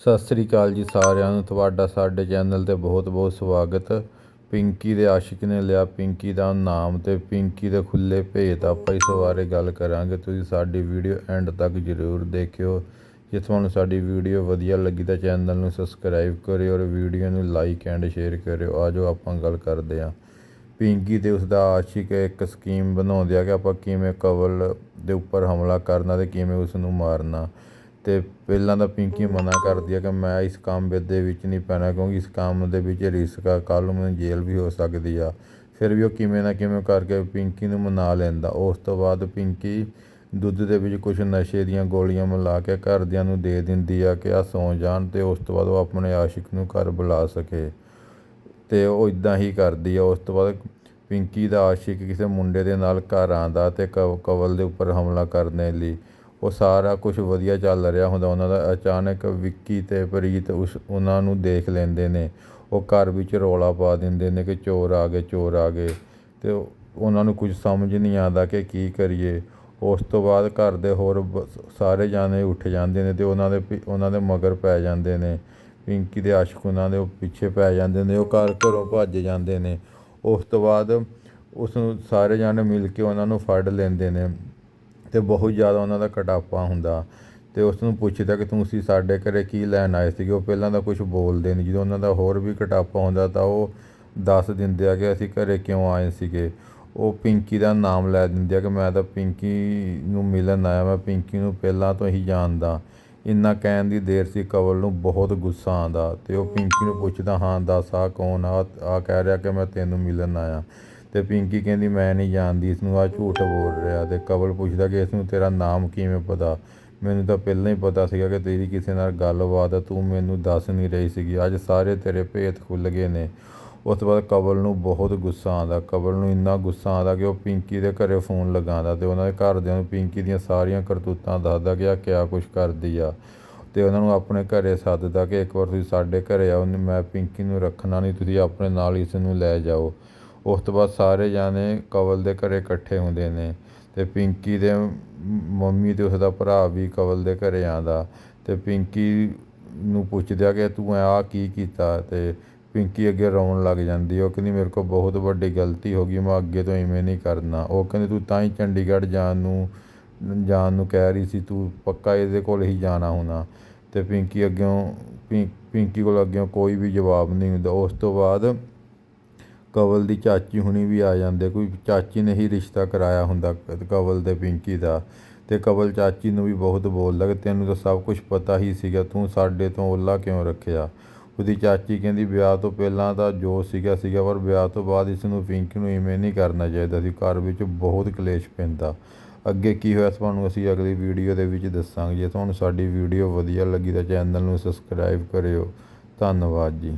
ਸਤਿ ਸ੍ਰੀ ਅਕਾਲ ਜੀ ਸਾਰਿਆਂ ਨੂੰ, ਤੁਹਾਡਾ ਸਾਡੇ ਚੈਨਲ ਤੇ ਬਹੁਤ-ਬਹੁਤ ਸਵਾਗਤ। ਪਿੰਕੀ ਦੇ ਆਸ਼ਿਕ ਨੇ ਲਿਆ, ਪਿੰਕੀ ਦਾ ਨਾਮ ਤੇ ਪਿੰਕੀ ਦੇ ਖੁੱਲੇ ਭੇਤ, ਆਪਾਂ ਇਸ ਬਾਰੇ ਗੱਲ ਕਰਾਂਗੇ। ਤੁਸੀਂ ਸਾਡੀ ਵੀਡੀਓ ਐਂਡ ਤੱਕ ਜ਼ਰੂਰ ਦੇਖਿਓ। ਜੇ ਤੁਹਾਨੂੰ ਸਾਡੀ ਵੀਡੀਓ ਵਧੀਆ ਲੱਗੀ ਤਾਂ ਚੈਨਲ ਨੂੰ ਸਬਸਕ੍ਰਾਈਬ ਕਰਿਓ ਔਰ ਵੀਡੀਓ ਨੂੰ ਲਾਈਕ ਐਂਡ ਸ਼ੇਅਰ ਕਰਿਓ। ਆਜੋ ਆਪਾਂ ਗੱਲ ਕਰਦੇ ਹਾਂ। ਪਿੰਕੀ ਤੇ ਉਸਦਾ ਆਸ਼ਿਕ ਇੱਕ ਸਕੀਮ ਬਣਾਉਂਦੇ ਆ ਕਿ ਆਪਾਂ ਕਿਵੇਂ ਕਵਲ ਦੇ ਉੱਪਰ ਹਮਲਾ ਕਰਨਾ ਤੇ ਕਿਵੇਂ ਉਸ ਨੂੰ ਮਾਰਨਾ। ਅਤੇ ਪਹਿਲਾਂ ਤਾਂ ਪਿੰਕੀ ਮਨਾ ਕਰਦੀ ਆ ਕਿ ਮੈਂ ਇਸ ਕੰਮ ਵਿੱਚ ਦੇ ਵਿੱਚ ਨਹੀਂ ਪੈਣਾ, ਕਿਉਂਕਿ ਇਸ ਕੰਮ ਦੇ ਵਿੱਚ ਰਿਸਕ ਆ, ਕੱਲ੍ਹ ਨੂੰ ਮੈਨੂੰ ਜੇਲ੍ਹ ਵੀ ਹੋ ਸਕਦੀ ਆ। ਫਿਰ ਵੀ ਉਹ ਕਿਵੇਂ ਨਾ ਕਿਵੇਂ ਕਰਕੇ ਪਿੰਕੀ ਨੂੰ ਮਨਾ ਲੈਂਦਾ। ਉਸ ਤੋਂ ਬਾਅਦ ਪਿੰਕੀ ਦੁੱਧ ਦੇ ਵਿੱਚ ਕੁਝ ਨਸ਼ੇ ਦੀਆਂ ਗੋਲੀਆਂ ਮਿਲਾ ਕੇ ਘਰਦਿਆਂ ਨੂੰ ਦੇ ਦਿੰਦੀ ਆ ਕਿ ਆ ਸੌਂ ਜਾਣ ਅਤੇ ਉਸ ਤੋਂ ਬਾਅਦ ਉਹ ਆਪਣੇ ਆਸ਼ਿਕ ਨੂੰ ਘਰ ਬੁਲਾ ਸਕੇ। ਅਤੇ ਉਹ ਇੱਦਾਂ ਹੀ ਕਰਦੀ ਆ। ਉਸ ਤੋਂ ਬਾਅਦ ਪਿੰਕੀ ਦਾ ਆਸ਼ਿਕ ਕਿਸੇ ਮੁੰਡੇ ਦੇ ਨਾਲ ਘਰ ਆਉਂਦਾ ਅਤੇ ਕਵ- ਕਵਲ ਦੇ ਉੱਪਰ ਹਮਲਾ ਕਰਨ ਲਈ ਉਹ ਸਾਰਾ ਕੁਝ ਵਧੀਆ ਚੱਲ ਰਿਹਾ ਹੁੰਦਾ। ਉਹਨਾਂ ਦਾ ਅਚਾਨਕ ਵਿੱਕੀ ਅਤੇ ਪ੍ਰੀਤ ਉਸ, ਉਹਨਾਂ ਨੂੰ ਦੇਖ ਲੈਂਦੇ ਨੇ। ਉਹ ਘਰ ਵਿੱਚ ਰੌਲਾ ਪਾ ਦਿੰਦੇ ਨੇ ਕਿ ਚੋਰ ਆ ਗਏ, ਚੋਰ ਆ ਗਏ। ਅਤੇ ਉਹਨਾਂ ਨੂੰ ਕੁਝ ਸਮਝ ਨਹੀਂ ਆਉਂਦਾ ਕਿ ਕੀ ਕਰੀਏ। ਉਸ ਤੋਂ ਬਾਅਦ ਘਰ ਦੇ ਹੋਰ ਬ- ਸਾਰੇ ਜਾਣੇ ਉੱਠ ਜਾਂਦੇ ਨੇ ਅਤੇ ਉਹਨਾਂ ਦੇ ਪਿ- ਉਹਨਾਂ ਦੇ ਮਗਰ ਪੈ ਜਾਂਦੇ ਨੇ। ਪਿੰਕੀ ਦੇ ਆਸ਼ਿਕ ਉਹਨਾਂ ਦੇ ਪਿੱਛੇ ਪੈ ਜਾਂਦੇ ਨੇ, ਉਹ ਘਰ ਘਰੋਂ ਭੱਜ ਜਾਂਦੇ ਨੇ। ਉਸ ਤੋਂ ਬਾਅਦ ਉਸ ਨੂੰ ਸਾਰੇ ਜਾਣੇ ਮਿਲ ਕੇ ਉਹਨਾਂ ਨੂੰ ਫੜ ਲੈਂਦੇ ਨੇ। ਤੇ ਬਹੁਤ ਜ਼ਿਆਦਾ ਉਹਨਾਂ ਦਾ ਕਟਾਪਾ ਹੁੰਦਾ। ਤੇ ਉਸ ਨੂੰ ਪੁੱਛਦਾ ਕਿ ਤੁਸੀਂ ਸਾਡੇ ਘਰੇ ਕੀ ਲੈਣ ਆਏ ਸੀਗੇ? ਉਹ ਪਹਿਲਾਂ ਤਾਂ ਕੁਝ ਬੋਲਦੇ ਨਹੀਂ ਜਦੋਂ ਉਹਨਾਂ ਦਾ ਹੋਰ ਵੀ ਕਟਾਪਾ ਹੁੰਦਾ ਤਾਂ ਉਹ ਦੱਸ ਦਿੰਦੇ ਆ ਕਿ ਅਸੀਂ ਘਰੇ ਕਿਉਂ ਆਏ ਸੀਗੇ? ਉਹ ਪਿੰਕੀ ਦਾ ਨਾਮ ਲੈ ਦਿੰਦੇ ਆ ਕਿ ਮੈਂ ਤਾਂ ਪਿੰਕੀ ਨੂੰ ਮਿਲਣ ਆਇਆ। ਮੈਂ ਪਿੰਕੀ ਨੂੰ ਪਹਿਲਾਂ ਤੋਂ ਹੀ ਜਾਣਦਾ। ਇੰਨਾ ਕਹਿਣ ਦੀ ਦੇਰ ਸੀ, ਕਵਲ ਨੂੰ ਬਹੁਤ ਗੁੱਸਾ ਆਉਂਦਾ। ਤੇ ਉਹ ਪਿੰਕੀ ਨੂੰ ਪੁੱਛਦਾ, ਹਾਂ, ਦੱਸ ਆ ਕੌਣ? ਆ ਆ ਕਹਿ ਰਿਹਾ ਕਿ ਮੈਂ ਤੈਨੂੰ ਮਿਲਣ ਆਇਆ। ਤੇ ਪਿੰਕੀ ਕਹਿੰਦੀ, ਮੈਂ ਨਹੀਂ ਜਾਣਦੀ ਇਸ ਨੂੰ ਆ ਝੂਠ ਬੋਲ ਰਿਹਾ ਤੇ ਕਵਲ ਪੁੱਛਦਾ ਕਿ ਇਸ ਨੂੰ ਤੇਰਾ ਨਾਮ ਕਿਵੇਂ ਪਤਾ? ਮੈਨੂੰ ਤਾਂ ਪਹਿਲਾਂ ਹੀ ਪਤਾ ਸੀਗਾ ਕਿ ਤੇਰੀ ਕਿਸੇ ਨਾਲ ਗੱਲਬਾਤ ਆ, ਤੂੰ ਮੈਨੂੰ ਦੱਸ ਨਹੀਂ ਰਹੀ ਸੀਗੀ। ਅੱਜ ਸਾਰੇ ਤੇਰੇ ਭੇਤ ਖੁੱਲ ਗਏ ਨੇ। ਉਸ ਤੋਂ ਬਾਅਦ ਕਵਲ ਨੂੰ ਬਹੁਤ ਗੁੱਸਾ ਆਉਂਦਾ। ਕਵਲ ਨੂੰ ਇੰਨਾ ਗੁੱਸਾ ਆਉਂਦਾ ਕਿ ਉਹ ਪਿੰਕੀ ਦੇ ਘਰੇ ਫੋਨ ਲਗਾਉਂਦਾ ਤੇ ਉਹਨਾਂ ਦੇ ਘਰਦਿਆਂ ਨੂੰ ਪਿੰਕੀ ਦੀਆਂ ਸਾਰੀਆਂ ਕਰਤੂਤਾਂ ਦੱਸਦਾ ਕਿ ਆ ਕਿਆ ਕੁਛ ਕਰਦੀ ਆ। ਤੇ ਉਹਨਾਂ ਨੂੰ ਆਪਣੇ ਘਰੇ ਸੱਦਦਾ ਕਿ ਇੱਕ ਵਾਰ ਤੁਸੀਂ ਸਾਡੇ ਘਰੇ ਆਓ, ਮੈਂ ਪਿੰਕੀ ਨੂੰ ਰੱਖਣਾ ਨਹੀਂ, ਤੁਸੀਂ ਆਪਣੇ ਨਾਲ ਇਸ ਨੂੰ ਲੈ ਜਾਓ। ਉਸ ਤੋਂ ਬਾਅਦ ਸਾਰੇ ਜਾਣੇ ਕੰਵਲ ਦੇ ਘਰ ਇਕੱਠੇ ਹੁੰਦੇ ਨੇ ਅਤੇ ਪਿੰਕੀ ਦੇ ਮੰਮੀ ਅਤੇ ਉਸਦਾ ਭਰਾ ਵੀ ਕੰਵਲ ਦੇ ਘਰ ਆਉਂਦਾ ਅਤੇ ਪਿੰਕੀ ਨੂੰ ਪੁੱਛਦਾ ਕਿ ਤੂੰ ਆਹ ਕੀ ਕੀਤਾ ਅਤੇ ਪਿੰਕੀ ਅੱਗੇ ਰੋਣ ਲੱਗ ਜਾਂਦੀ ਉਹ ਕਹਿੰਦੀ, ਮੇਰੇ ਕੋਲ ਬਹੁਤ ਵੱਡੀ ਗਲਤੀ ਹੋ ਗਈ, ਮੈਂ ਅੱਗੇ ਤੋਂ ਇਵੇਂ ਨਹੀਂ ਕਰਨਾ। ਉਹ ਕਹਿੰਦੀ, ਤੂੰ ਤਾਂ ਹੀ ਚੰਡੀਗੜ੍ਹ ਜਾਣ ਨੂੰ ਜਾਣ ਨੂੰ ਕਹਿ ਰਹੀ ਸੀ, ਤੂੰ ਪੱਕਾ ਇਹਦੇ ਕੋਲ ਹੀ ਜਾਣਾ ਹੋਣਾ। ਅਤੇ ਪਿੰਕੀ ਅੱਗਿਓਂ, ਪਿੰ- ਪਿੰਕੀ ਕੋਲ ਅੱਗਿਓਂ ਕੋਈ ਵੀ ਜਵਾਬ ਨਹੀਂ ਹੁੰਦਾ। ਉਸ ਤੋਂ ਬਾਅਦ ਕਵਲ ਦੀ ਚਾਚੀ ਹੁਣੀ ਵੀ ਆ ਜਾਂਦੇ, ਕੋਈ ਚਾਚੀ ਨੇ ਹੀ ਰਿਸ਼ਤਾ ਕਰਾਇਆ ਹੁੰਦਾ ਕ- ਕਵਲ ਤੇ ਪਿੰਕੀ ਦਾ। ਤੇ ਕਵਲ ਚਾਚੀ ਨੂੰ ਵੀ ਬਹੁਤ ਬੋਲਦਾ ਕਿ ਤੈਨੂੰ ਤਾਂ ਸਭ ਕੁਝ ਪਤਾ ਹੀ ਸੀਗਾ, ਤੂੰ ਸਾਡੇ ਤੋਂ ਓਲਾ ਕਿਉਂ ਰੱਖਿਆ? ਉਹਦੀ ਚਾਚੀ ਕਹਿੰਦੀ, ਵਿਆਹ ਤੋਂ ਪਹਿਲਾਂ ਤਾਂ ਜੋ ਸੀਗਾ ਸੀਗਾ, ਪਰ ਵਿਆਹ ਤੋਂ ਬਾਅਦ ਇਸ ਨੂੰ ਪਿੰਕੀ ਨੂੰ ਇਵੇਂ ਨਹੀਂ ਕਰਨਾ ਚਾਹੀਦਾ ਸੀ। ਘਰ ਵਿੱਚ ਬਹੁਤ ਕਲੇਸ਼ ਪੈਂਦਾ। ਅੱਗੇ ਕੀ ਹੋਇਆ ਤੁਹਾਨੂੰ ਅਸੀਂ ਅਗਲੀ ਵੀਡੀਓ ਦੇ ਵਿੱਚ ਦੱਸਾਂਗੇ। ਜੇ ਤੁਹਾਨੂੰ ਸਾਡੀ ਵੀਡੀਓ ਵਧੀਆ ਲੱਗੀ ਤਾਂ ਚੈਨਲ ਨੂੰ ਸਬਸਕ੍ਰਾਈਬ ਕਰਿਓ। ਧੰਨਵਾਦ ਜੀ।